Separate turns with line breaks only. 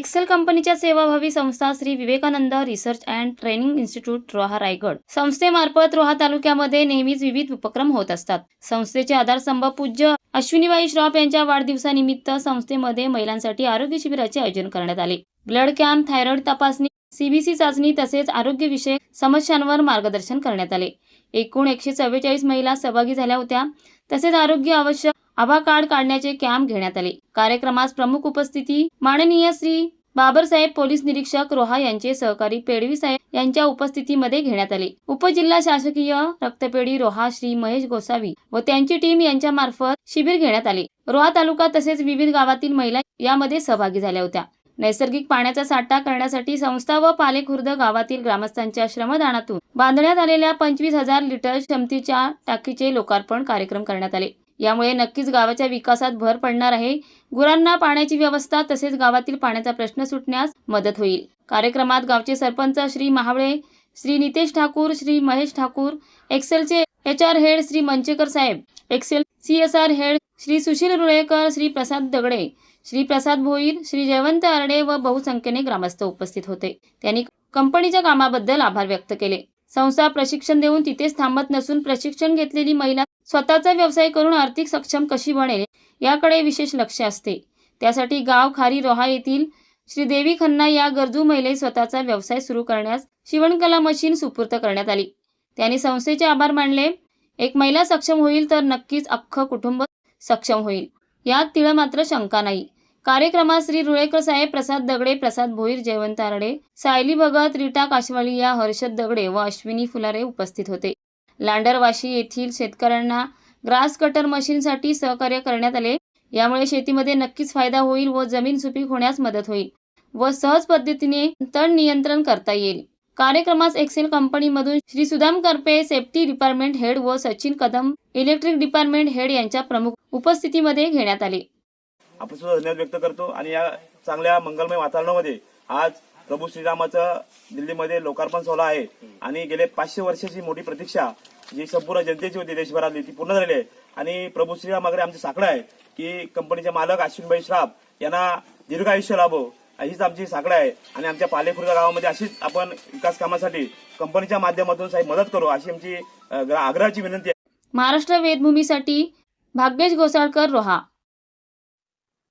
Excel कंपनीच्या सेवाभावी संस्था Shri Vivekananda research and training institute Roha Raigad. संस्थेमार्फत रोहा तालुक्यामध्ये नेहमीच विविध उपक्रम होत असतात. संस्थेचे आधारस्तंभ पूज्य अश्विनीबाई श्रॉफ यांच्या वाढदिवसानिमित्त संस्थेमध्ये महिलांसाठी आरोग्य शिबिराचे आयोजन करण्यात आले. ब्लड कॅम्प थायरॉइड तपासणी सीबीसी चाचणी तसेच आरोग्यविषयक समस्यांवर मार्गदर्शन करण्यात आले. एकूण एकशे चव्वेचाळीस महिला सहभागी झाल्या होत्या. तसेच आरोग्य आवश्यक आभा कार्ड काढण्याचे कॅम्प घेण्यात आले. कार्यक्रमास प्रमुख उपस्थिती माननीय श्री बाबरसाहेब पोलीस निरीक्षक रोहा यांचे सहकारी पेडवी साहेब यांच्या उपस्थितीमध्ये घेण्यात आले. उपजिल्हा शासकीय रक्तपेढी रोहा श्री महेश गोसावी व त्यांची टीम यांच्या मार्फत शिबिर घेण्यात आले. रोहा तालुका तसेच विविध गावातील महिला यामध्ये सहभागी झाल्या होत्या. नैसर्गिक पाण्याचा साठा करण्यासाठी संस्था व पालेखुर्द गावातील ग्रामस्थांच्या श्रमदानातून बांधण्यात आलेल्या पंचवीस हजार लिटर क्षमतीच्या टाकीचे लोकार्पण कार्यक्रम करण्यात आले. यामुळे नक्कीच गावाच्या विकासात भर पडणार आहे. गुरांना पाण्याची व्यवस्था तसेच गावातील पाण्याचा प्रश्न सुटण्यास मदत होईल. कार्यक्रमात गावचे sarpanch Shri Mahawale Shri Nitesh Thakur Shri Mahesh Thakur एक्सेलचे H R head Shri Manchekar साहेब Excel C S R head Shri Sushil Rulekar Shri Prasad Dagde Shri Prasad Bhoir Shri Jaywant Arde व बहुसंख्येने ग्रामस्थ उपस्थित होते. त्यांनी कंपनीच्या कामाबद्दल आभार व्यक्त केले. संस्था प्रशिक्षण देऊन तिथेच थांबत नसून प्रशिक्षण घेतलेली महिला स्वतःचा व्यवसाय करून आर्थिक सक्षम कशी बनेल याकडे विशेष लक्ष असते. त्यासाठी गाव खारी रोहा येथील श्रीदेवी खन्ना या गरजू महिलेस स्वतःचा व्यवसाय सुरू करण्यास शिवणकला मशीन सुपूर्त करण्यात आली. त्यांनी संस्थेचे आभार मानले. एक महिला सक्षम होईल तर नक्कीच अख्खं कुटुंब सक्षम होईल. यात तिळ मात्र शंका नाही. कार्यक्रमात श्री रुळेकर साहेब प्रसाद दगडे प्रसाद भोईर जयवंत आरडे सायली भगत रीटा काशवालिया हर्षद दगडे व अश्विनी फुलारे उपस्थित होते. लांडरवाशी येथील शेतकऱ्यांना ग्रास कटर मशीनसाठी सहकार्य करण्यात आले. यामुळे शेतीमध्ये नक्कीच फायदा होईल व जमीन सुपीक होण्यास मदत होईल व सहज पद्धतीने तण नियंत्रण करता येईल. कार्यक्रमास एक्सेल कंपनीमधून Shri Sudam Karpe safety department head व Sachin Kadam electric department head यांच्या प्रमुख उपस्थितीमध्ये घेण्यात आले.
आपण सुद्धा धन्यवाद व्यक्त करतो आणि या चांगल्या मंगलमय वातावरणामध्ये आज प्रभू श्रीरामाचं दिल्लीमध्ये लोकार्पण सोहळा आहे. आणि गेले पाचशे वर्षाची मोठी प्रतीक्षा जी संपूर्ण जनतेची होती देशभरातली ती पूर्ण झालेली आहे. आणि प्रभू श्रीराम वगैरे आमचं साकडं आहे की कंपनीचे मालक अश्विनभाई श्राफ यांना दीर्घ आयुष्य लाभो हीच आमची साकडं आहे. आणि आमच्या पालेखुर्दा गावामध्ये अशीच आपण विकास कामासाठी कंपनीच्या माध्यमातून साहेब मदत करू अशी आमची आग्रहाची विनंती आहे.
महाराष्ट्र वेदभूमीसाठी भाग्येश घोसाळकर रोहा.